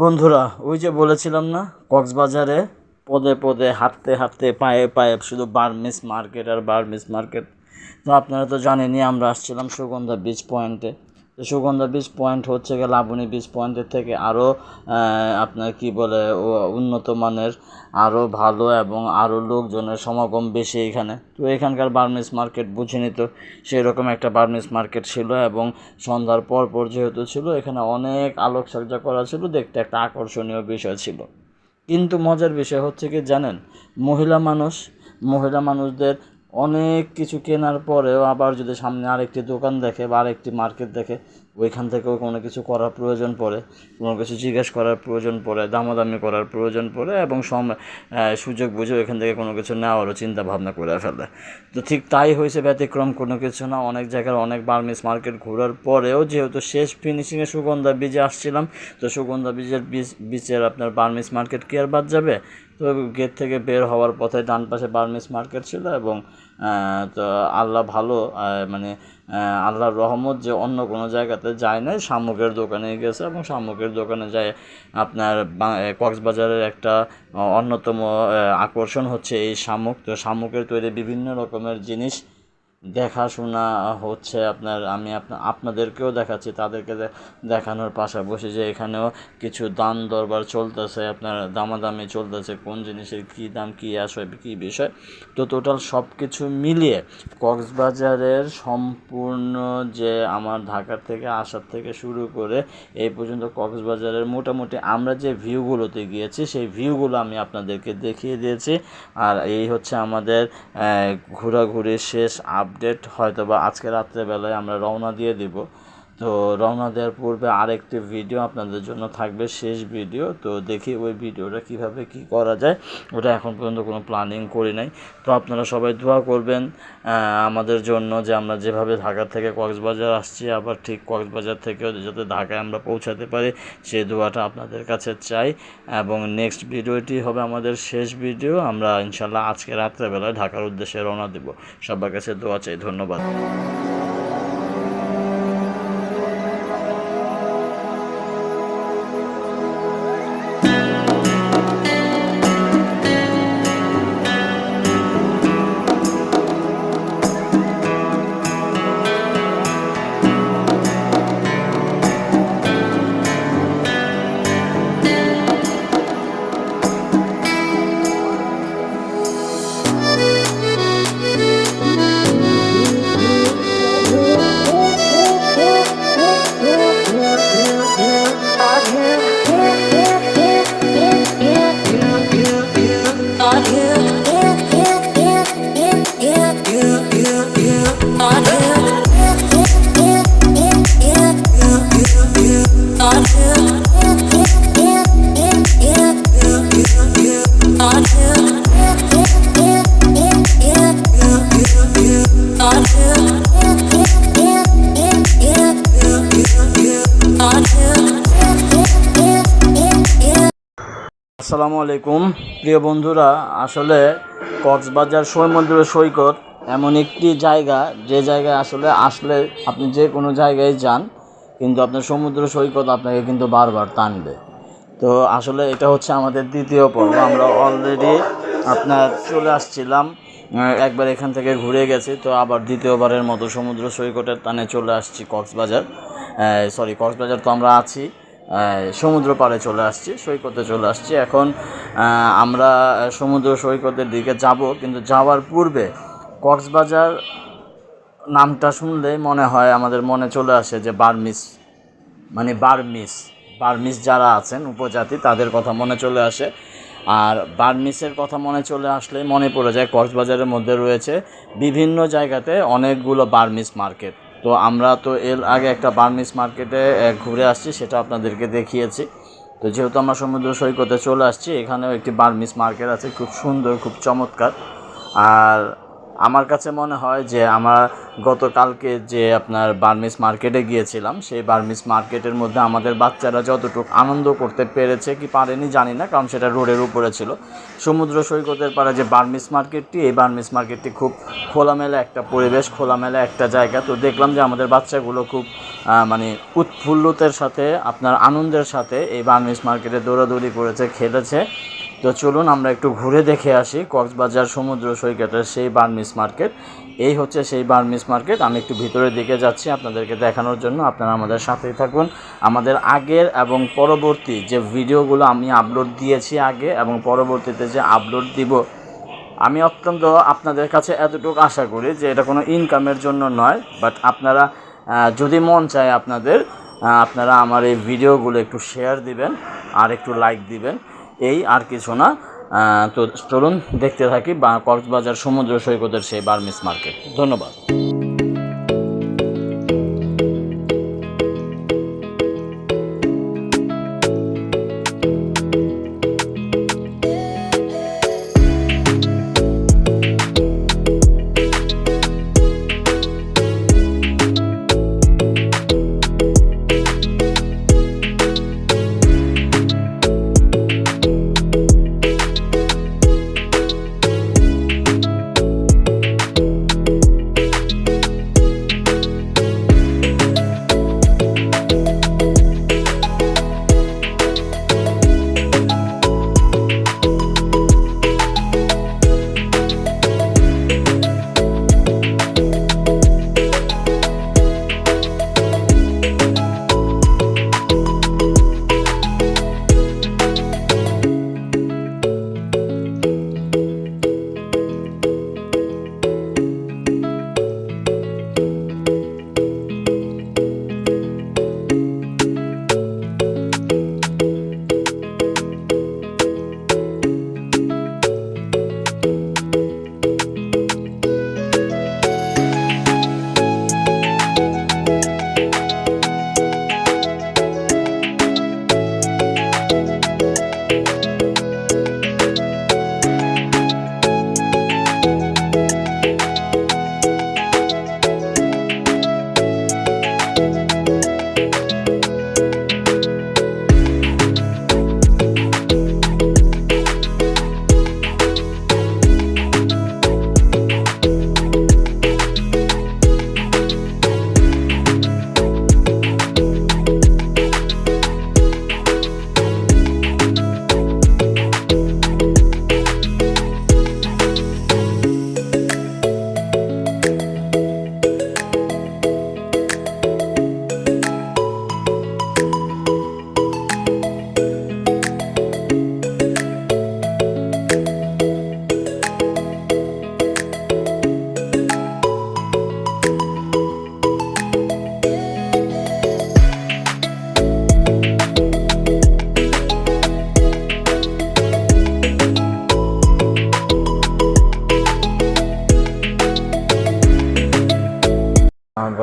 বন্ধুরা, ওই যে বলেছিলাম না, কক্সবাজারে পদে পদে হাঁটতে হাঁটতে পায়ে পায়ে শুধু বার্মিস মার্কেট আর বার্মিস মার্কেট। তো আপনারা তো জানেনই, আমরা আসছিলাম সুগন্ধা বিচ পয়েন্টে সুগন্ধা বিচ পয়েন্ট হচ্ছে গিয়ে লাবণী বিচ পয়েন্টের থেকে আরও আপনার কি বলে উন্নত মানের আরও ভালো এবং আরও লোকজনের সমাগম বেশি এখানে। তো এখানকার বার্মিস মার্কেট বুঝিনি তো সেই রকম একটা বার্মিস মার্কেট ছিল এবং সন্ধ্যার পর পর যেহেতু ছিল, এখানে অনেক আলোকসজ্জা করা ছিল, দেখতে একটা আকর্ষণীয় বিষয় ছিল। কিন্তু মজার বিষয় হচ্ছে কি জানেন, মহিলা মানুষ, মহিলা মানুষদের অনেক কিছু কেনার পরেও আবার যদি সামনে আরেকটি দোকান দেখে বা আরেকটি মার্কেট দেখে, ওইখান থেকেও কোনো কিছু করার প্রয়োজন পড়ে, কোনো কিছু জিজ্ঞেস করার প্রয়োজন পড়ে, দামাদামি করার প্রয়োজন পড়ে এবং সম সুযোগ বুঝে ওইখান থেকে কোনো কিছু নেওয়ারও চিন্তা ভাবনা করে ফেলে। তো ঠিক তাই হয়েছে ব্যতিক্রম কোনো কিছু না, অনেক জায়গার অনেক বার্মিস মার্কেট ঘোরার পরেও যেহেতু শেষ ফিনিশিংয়ে সুগন্ধা বীজে আসছিলাম, তো সুগন্ধা বীজের বীজ বীচের আপনার বার্মিস মার্কেট কি আর বাদ যাবে? তো গেট থেকে বের হওয়ার পথে ডান পাশে বার্মিস মার্কেট ছিল এবং তো আল্লাহ ভালো মানে আল্লাহর রহমত যে অন্য কোনো জায়গাতে যায় নাই, শামুকের দোকানে গেছে এবং শামুকের দোকানে যায় আপনার কক্সবাজারের একটা অন্যতম আকর্ষণ হচ্ছে এই শামুক। তো শামুকের তৈরি বিভিন্ন রকমের জিনিস দেখাশোনা হচ্ছে আপনার, আমি আপনা, আপনাদেরকেও দেখাচ্ছি, তাদেরকে দেখানোর পাশাপাশি যে এখানেও কিছু দাম দরবার চলতেছে, আপনার দামাদামি চলতেছে, কোন জিনিসের কী দাম, কী আসবে কী বিষয়। তো টোটাল সব কিছু মিলিয়ে কক্সবাজারের সম্পূর্ণ যে আমার ঢাকার থেকে আসার থেকে শুরু করে এই পর্যন্ত কক্সবাজারের মোটামুটি আমরা যে ভিউগুলোতে গিয়েছি, সেই ভিউগুলো আমি আপনাদেরকে দেখিয়ে দিয়েছি। আর এই হচ্ছে আমাদের ঘোরাঘুরি শেষ শেষ আপডেট হয়তো বা আজকে রাত্রেবেলায় আমরা রওনা দিয়ে দিব। তো রওনা দেওয়ার পূর্বে আরেকটি ভিডিও আপনাদের জন্য থাকবে, শেষ ভিডিও। তো দেখি ওই ভিডিওটা কীভাবে কি করা যায়। ওটা এখন পর্যন্ত কোনো প্ল্যানিং করি নাই। তো আপনারা সবাই দোয়া করবেন আমাদের জন্য যে আমরা যেভাবে ঢাকা থেকে কক্সবাজার আসছি, আবার ঠিক কক্সবাজার থেকেও যাতে ঢাকায় আমরা পৌঁছাতে পারি সেই দোয়াটা আপনাদের কাছে চাই। এবং নেক্সট ভিডিওটি হবে আমাদের শেষ ভিডিও। আমরা ইনশাল্লাহ আজকে রাত্রেবেলায় ঢাকার উদ্দেশ্যে রওনা দেব। সবার কাছে দোয়া চাই, ধন্যবাদ। আলাইকুম। প্রিয় বন্ধুরা, আসলে কক্সবাজার সমুদ্র সৈকত এমন একটি জায়গা, যে জায়গায় আসলে আসলে আপনি যে কোনো জায়গায় যান, কিন্তু আপনার সমুদ্র সৈকত আপনাকে কিন্তু বারবার টানবে। তো আসলে এটা হচ্ছে আমাদের দ্বিতীয় পর্ব। আমরা অলরেডি আপনার চলে আসছিলাম একবার এখান থেকে ঘুরে গেছি, তো আবার দ্বিতীয়বারের মতো সমুদ্র সৈকতের টানে চলে আসছি কক্সবাজার। সরি কক্সবাজার তো আমরা আছি। সমুদ্র পাড়ে চলে আসছি, সৈকতে চলে আসছি। এখন আমরা সমুদ্র সৈকতের দিকে যাব, কিন্তু যাওয়ার পূর্বে কক্সবাজার নামটা শুনলেই মনে হয় আমাদের মনে চলে আসে যে বার্মিস মানে বার্মিস বার্মিস যারা আছেন উপজাতি, তাদের কথা মনে চলে আসে। আর বার্মিসের কথা মনে চলে আসলেই মনে পড়ে যায় কক্সবাজারের মধ্যে রয়েছে বিভিন্ন জায়গাতে অনেকগুলো বার্মিস মার্কেট। তো আমরা তো এর আগে একটা বার্মিস মার্কেটে ঘুরে আসছি, সেটা আপনাদেরকে দেখিয়েছি। তো যেহেতু আমরা সমুদ্র সৈকতে চলে আসছি, এখানেও একটি বার্মিস মার্কেট আছে, খুব সুন্দর, খুব চমৎকার। আর আমার কাছে মনে হয় যে আমরা গতকালকে যে আপনার বার্মিস মার্কেটে গিয়েছিলাম, সেই বার্মিস মার্কেটের মধ্যে আমাদের বাচ্চারা যতটুকু আনন্দ করতে পেরেছে কি পারেনি জানি না, কারণ সেটা রোডের উপরে ছিল। সমুদ্র সৈকতের পাড়ে যে বার্মিস মার্কেটটি, এই বার্মিস মার্কেটটি খুব খোলামেলা একটা পরিবেশ, খোলামেলা একটা জায়গা। তো দেখলাম যে আমাদের বাচ্চাগুলো খুব মানে উৎফুল্লতের সাথে, আপনার আনন্দের সাথে এই বার্মিস মার্কেটে দৌড়াদৌড়ি করেছে, খেলেছে। তো চলুন আমরা একটু ঘুরে দেখে আসি কক্সবাজার সমুদ্র সৈকতের সেই বার্মিস মার্কেট। এই হচ্ছে সেই বার্মিস মার্কেট। আমি একটু ভিতরের দিকে যাচ্ছি আপনাদেরকে দেখানোর জন্য। আপনারা আমাদের সাথেই থাকুন। আমাদের আগের এবং পরবর্তী যে ভিডিওগুলো আমি আপলোড দিয়েছি আগে এবং পরবর্তীতে যে আপলোড দিব, আমি অত্যন্ত আপনাদের কাছে এতটুকু আশা করি যে এটা কোনো ইনকামের জন্য নয়। বাট আপনারা যদি মন চায় আপনাদের আপনারা আমার এই ভিডিওগুলো একটু শেয়ার দিবেন আর একটু লাইক দিবেন। এই আর কিছু না। তো চলুন দেখতে থাকি বা কক্সবাজার সমুদ্র সৈকতের সেই বার্মিস মার্কেট। ধন্যবাদ।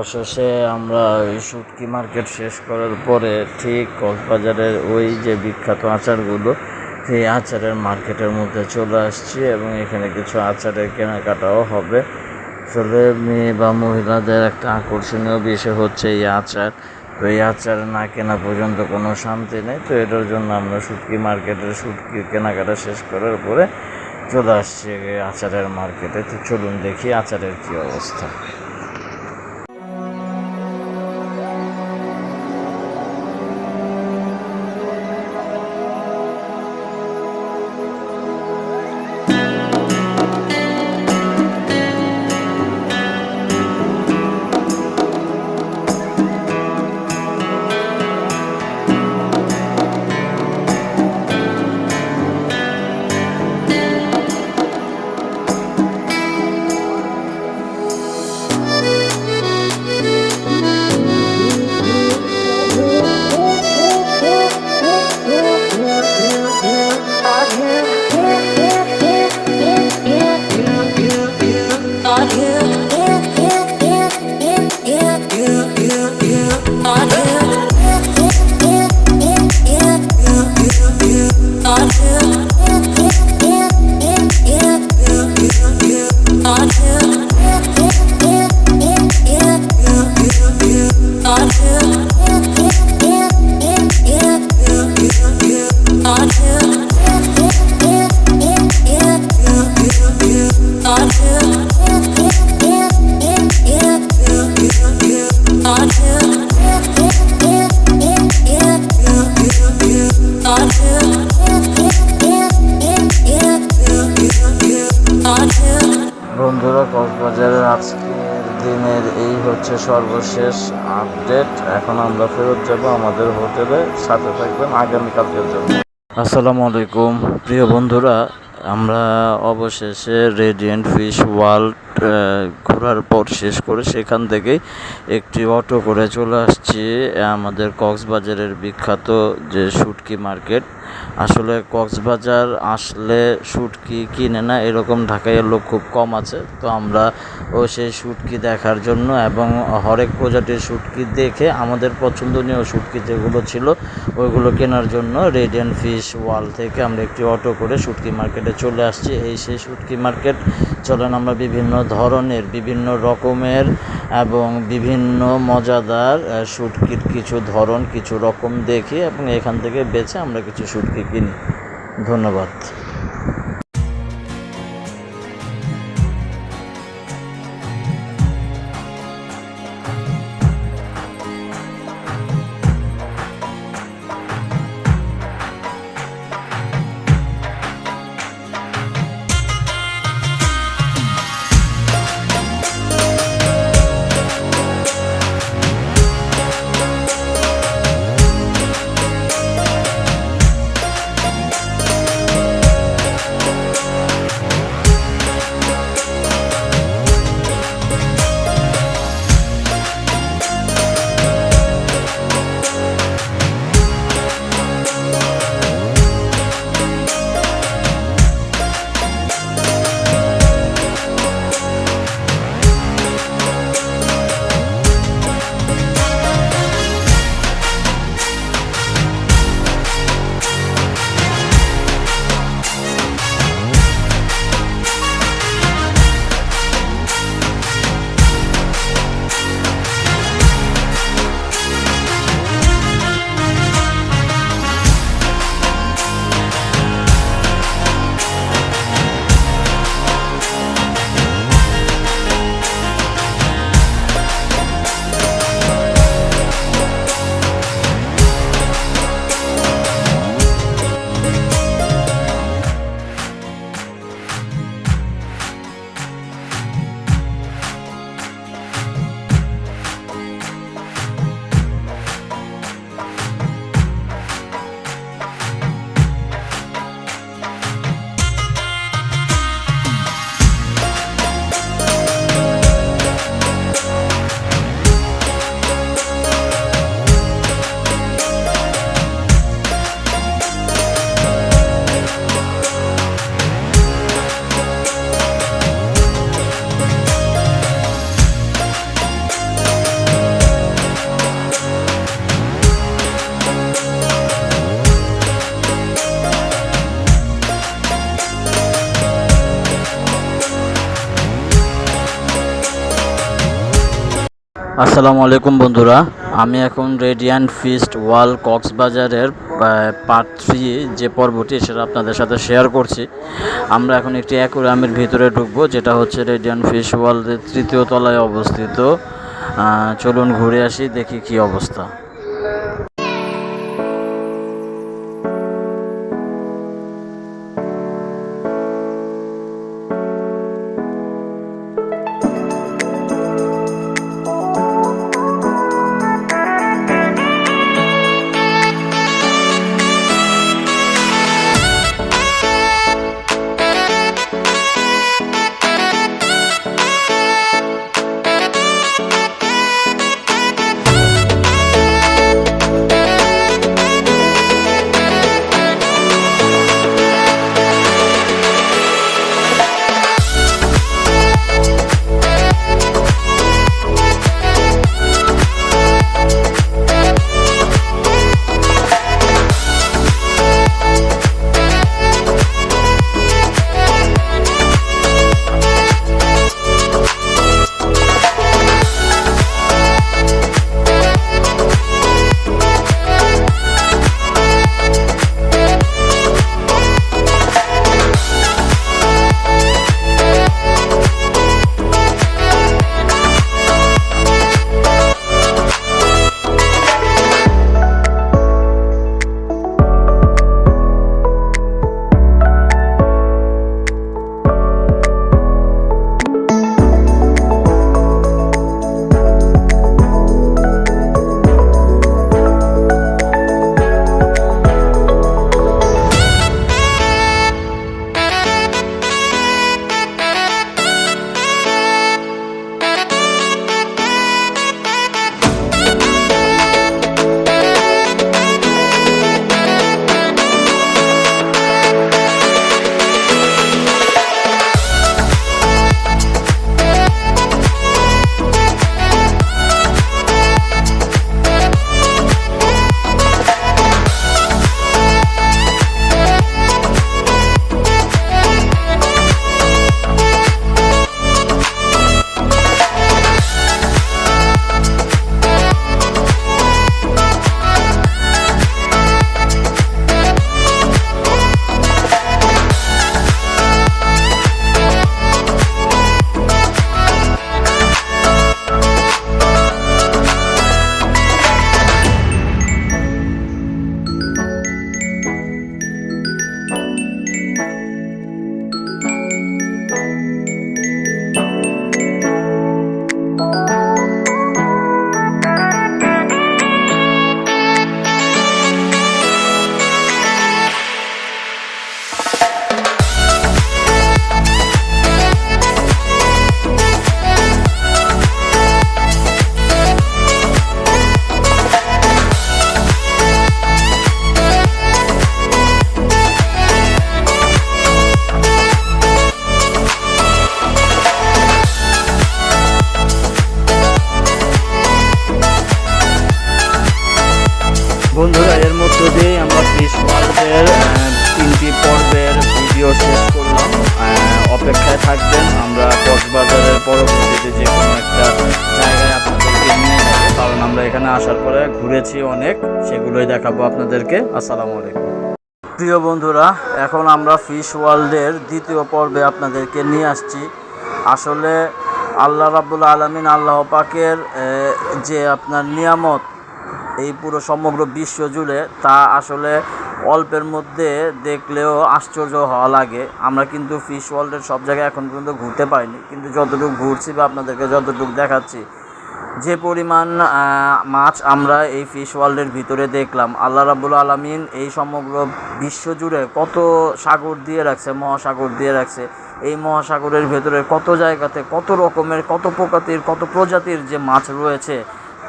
অবশেষে আমরা ওই শুটকি মার্কেট শেষ করার পরে ঠিক কক্সবাজারের ওই যে বিখ্যাত আচারগুলো, সেই আচারের মার্কেটের মধ্যে চলে আসছি এবং এখানে কিছু আচারের কেনাকাটাও হবে। আসলে মেয়ে বা মহিলাদের একটা আকর্ষণীয় বিষয় হচ্ছে এই আচার। তো এই আচার না কেনা পর্যন্ত কোনো শান্তি নেই। তো এটার জন্য আমরা শুটকি মার্কেটের শুটকির কেনাকাটা শেষ করার পরে চলে আসছি আচারের মার্কেটে। তো চলুন দেখি আচারের কী অবস্থা। বন্ধুরা, কক্সবাজারের আজকের দিনের এই হচ্ছে সর্বশেষ আপডেট। এখন আমরা ফেরত যাব আমাদের হোটেলে। সাথে থাকবেন আগামীকালকের জন্য। আসসালামু আলাইকুম। প্রিয় বন্ধুরা, আমরা অবশেষে রেডিয়েন্ট ফিশ ওয়ার্ল্ড ঘোরার পর শেষ করে সেখান থেকেই একটি অটো করে চলে আসছি, আমাদের কক্সবাজারের বিখ্যাত যে শুটকি মার্কেট। আসলে কক্সবাজার আসলে শুটকি কিনে না, এরকম ঢাকাইয়ের লোক খুব কম আছে। তো আমরা ও সেই শুটকি দেখার জন্য এবং হরেক প্রজাতির শুটকি দেখে আমাদের পছন্দনীয় শুটকি যেগুলো ছিল, ওইগুলো কেনার জন্য রেডিয়ান ফিশ ওয়াল থেকে আমরা একটি অটো করে শুটকি মার্কেটে চলে আসছি। এই সেই শুটকি মার্কেট, চলেন আমরা বিভিন্ন ধরনের বিভিন্ন রকমের এবং বিভিন্ন মজাদার সুটকির কিছু ধরন, কিছু রকম দেখি এবং এখান থেকে বেছে আমরা কিছু শুটকি কিনি। ধন্যবাদ। আসসালামু আলাইকুম বন্ধুরা। আমি এখন রেডিয়ান্ট ফিস্ট ওয়াল কক্সবাজারের পার্ট থ্রি যে পর্বটি, সেটা আপনাদের সাথে শেয়ার করছি। আমরা এখন একটি অ্যাকোরিয়ামের ভিতরে ঢুকবো, যেটা হচ্ছে রেডিয়ান ফিস্ট ওয়ালের তৃতীয় তলায় অবস্থিত। চলুন ঘুরে আসি, দেখি কি অবস্থা। এখানে আসার পরে ঘুরেছি অনেক, সেগুলোই দেখাবো আপনাদেরকে। আসসালামু আলাইকুম। প্রিয় বন্ধুরা, এখন আমরা ফিশ ওয়ার্ল্ডের দ্বিতীয় পর্বে আপনাদেরকে নিয়ে আসছি। আসলে আল্লাহ রাব্বুল আলমিন আল্লাহ পাকের যে আপনার নিয়ামত এই পুরো সমগ্র বিশ্ব জুড়ে, তা আসলে অল্পের মধ্যে দেখলেও আশ্চর্য হওয়া লাগে। আমরা কিন্তু ফিশ ওয়ার্ল্ডের সব জায়গায় এখন পর্যন্ত ঘুরতে পারিনি, কিন্তু যতটুকু ঘুরছি বা আপনাদেরকে যতটুকু দেখাচ্ছি যে পরিমাণ মাছ আমরা এই ফিশ ওয়ার্ল্ডের ভিতরে দেখলাম, আল্লাহ রাবুল আলমিন এই সমগ্র বিশ্ব জুড়ে কত সাগর দিয়ে রাখছে, মহাসাগর দিয়ে রাখছে। এই মহাসাগরের ভেতরে কত জায়গাতে কত রকমের, কত প্রকাতির কত প্রজাতির যে মাছ রয়েছে,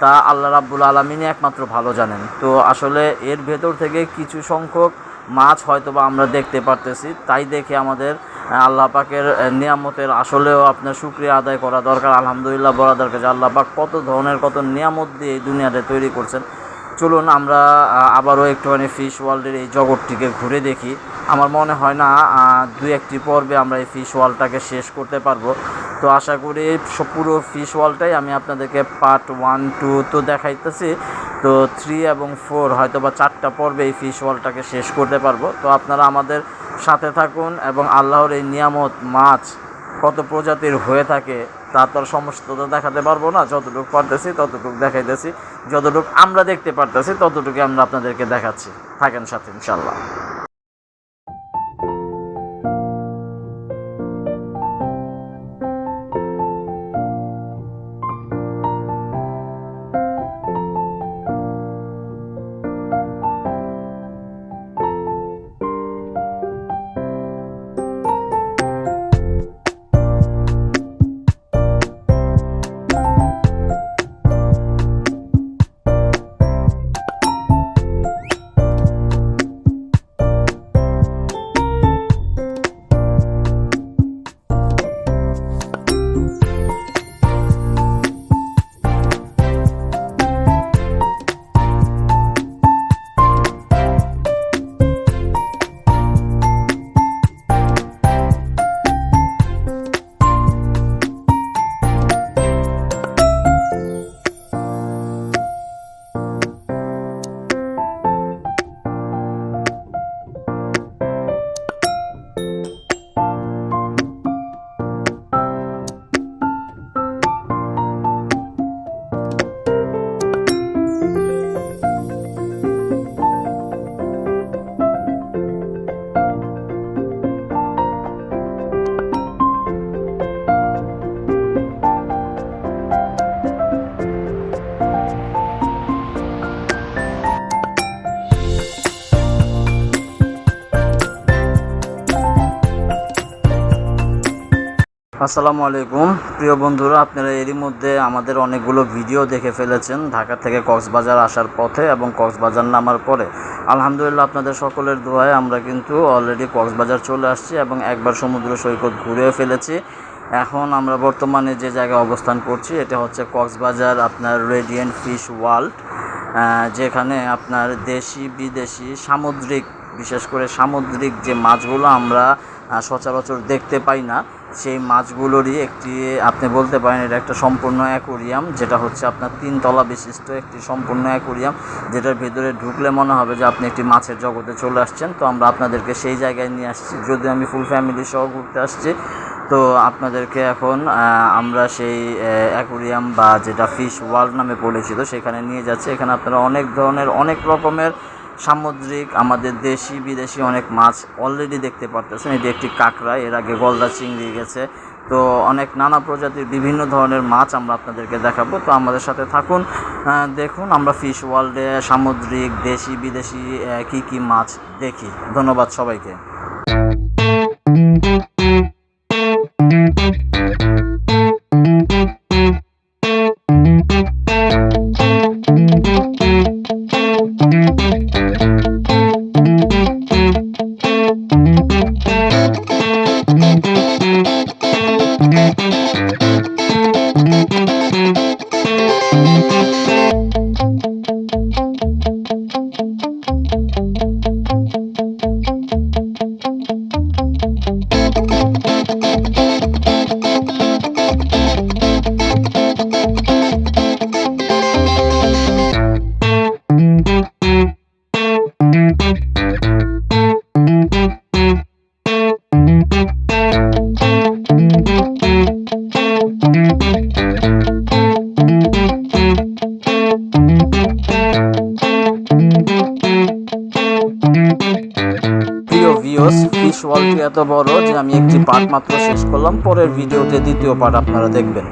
তা আল্লাহ রাব্বুল আলমিনই একমাত্র ভালো জানেন। তো আসলে এর ভেতর থেকে কিছু সংখ্যক মাছ হয়তো বা আমরা দেখতে পারতেছি, তাই দেখে আমাদের আল্লাহ পাকের নিয়ামতের আসলেও আপনার সুক্রিয়া আদায় করা দরকার। আলহামদুলিল্লাহ বলা দরকার। যে আল্লাহ পাক কত ধরনের, কত নিয়ামত দিয়ে এই দুনিয়াটা তৈরি করছেন। চলুন আমরা আবারও একটুখানি ফিশ ওয়ার্ল্ডের এই জগৎটিকে ঘুরে দেখি। আমার মনে হয় না দু একটি পর্বে আমরা এই ফিশ ওয়ার্ল্ডটাকে শেষ করতে পারব। তো আশা করি পুরো ফিশ ওয়ার্ল্ডটাই আমি আপনাদেরকে পার্ট ওয়ান টু তো দেখাইতেছি। তো থ্রি এবং ফোর হয়তো বা চারটা পর্বে এই ফিশ ওয়ার্ল্ডটাকে শেষ করতে পারব। তো আপনারা আমাদের সাথে থাকুন এবং আল্লাহর এই নিয়ামত মাছ কত প্রজাতির হয়ে থাকে তা তো সমস্ত সমস্তটা দেখাতে পারব না, যতটুকু পারতেছি ততটুকু দেখাইতেছি। যতটুকু আমরা দেখতে পারতেছি ততটুকু আমরা আপনাদেরকে দেখাচ্ছি। থাকেন সাথে ইনশাল্লাহ আসসালামু আলাইকুম। প্রিয় বন্ধুরা, আপনারা এরই মধ্যে আমাদের অনেকগুলো ভিডিও দেখে ফেলেছেন ঢাকা থেকে কক্সবাজার আসার পথে এবং কক্সবাজার নামার পরে। আলহামদুলিল্লাহ, আপনাদের সকলের দোয়ায় আমরা কিন্তু অলরেডি কক্সবাজার চলে আসছি এবং একবার সমুদ্র সৈকত ঘুরেও ফেলেছি। এখন আমরা বর্তমানে যে জায়গায় অবস্থান করছি, এটা হচ্ছে কক্সবাজার আপনার রেডিয়েন্ট ফিশ ওয়ার্ল্ড যেখানে আপনার দেশি বিদেশি সামুদ্রিক, বিশেষ করে সামুদ্রিক যে মাছগুলো আমরা সচরাচর দেখতে পাই না। সেই মাছগুলোরই একটি, আপনি বলতে পারেন এটা একটা সম্পূর্ণ অ্যাকোরিয়াম, যেটা হচ্ছে আপনার তিনতলা বিশিষ্ট একটি সম্পূর্ণ অ্যাকোরিয়াম, যেটার ভেতরে ঢুকলে মনে হবে যে আপনি একটি মাছের জগতে চলে আসছেন। তো আমরা আপনাদেরকে সেই জায়গায় নিয়ে আসছি। যদি আমি ফুল ফ্যামিলি সহ ঘুরতে আসছি, তো আপনাদেরকে এখন আমরা সেই অ্যাকোরিয়াম বা যেটা ফিশ ওয়ার্ল্ড নামে পরিচিত, সেখানে নিয়ে যাচ্ছি। এখানে আপনারা অনেক ধরনের, অনেক রকমের সামুদ্রিক, আমাদের দেশি, বিদেশি অনেক মাছ অলরেডি দেখতে পারতেছেন। এটি একটি কাঁকড়া, এর আগে গলদা চিংড়ি গেছে। তো অনেক নানা প্রজাতির বিভিন্ন ধরনের মাছ আমরা আপনাদেরকে দেখাবো। তো আমাদের সাথে থাকুন। দেখুন, আমরা ফিশ ওয়ার্ল্ডে সামুদ্রিক, দেশি, বিদেশি কী কি মাছ দেখি। ধন্যবাদ সবাইকে। এত বড় যে আমি একটি পার্ট মাত্র শেষ করলাম। পরের ভিডিওতে দ্বিতীয় পার্ট আপনারা দেখবেন।